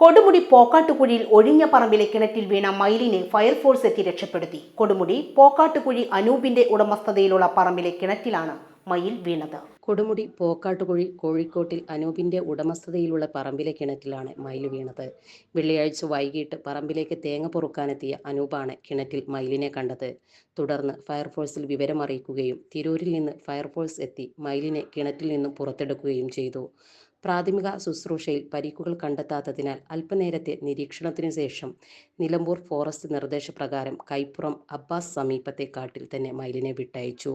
കൊടുമുടി പോക്കാട്ടുകുഴിയിൽ ഒഴിഞ്ഞ പറമ്പിലെ കിണറ്റിൽ വീണ മയിലിനെ ഫയർഫോഴ്സ് എത്തി രക്ഷപ്പെടുത്തി. കൊടുമുടി പോക്കാട്ടുകുഴി അനൂപിന്റെ ഉടമസ്ഥതയിലുള്ള പറമ്പിലെ കിണറ്റിലാണ് മയിൽ വീണത്. കൊടുമുടി പോക്കാട്ടുകുഴി കോഴിക്കോട്ടിൽ അനൂപിന്റെ ഉടമസ്ഥതയിലുള്ള പറമ്പിലെ കിണറ്റിലാണ് മയിൽ വീണത്. വെള്ളിയാഴ്ച വൈകിട്ട് പറമ്പിലേക്ക് തേങ്ങ പൊറുക്കാനെത്തിയ അനൂപാണ് കിണറ്റിൽ മയിലിനെ കണ്ടത്. തുടർന്ന് ഫയർഫോഴ്സിൽ വിവരമറിയിക്കുകയും തിരൂരിൽ നിന്ന് ഫയർഫോഴ്സ് എത്തി മയിലിനെ കിണറ്റിൽ നിന്നും പുറത്തെടുക്കുകയും ചെയ്തു. പ്രാഥമിക ശുശ്രൂഷയിൽ പരിക്കുകൾ കണ്ടെത്താത്തതിനാൽ അല്പനേരത്തെ നിരീക്ഷണത്തിനു ശേഷം നിലമ്പൂർ ഫോറസ്റ്റ് നിർദ്ദേശപ്രകാരം കൈപ്പുറം അബ്ബാസ് സമീപത്തെ കാട്ടിൽ തന്നെ മയിലിനെ വിട്ടയച്ചു.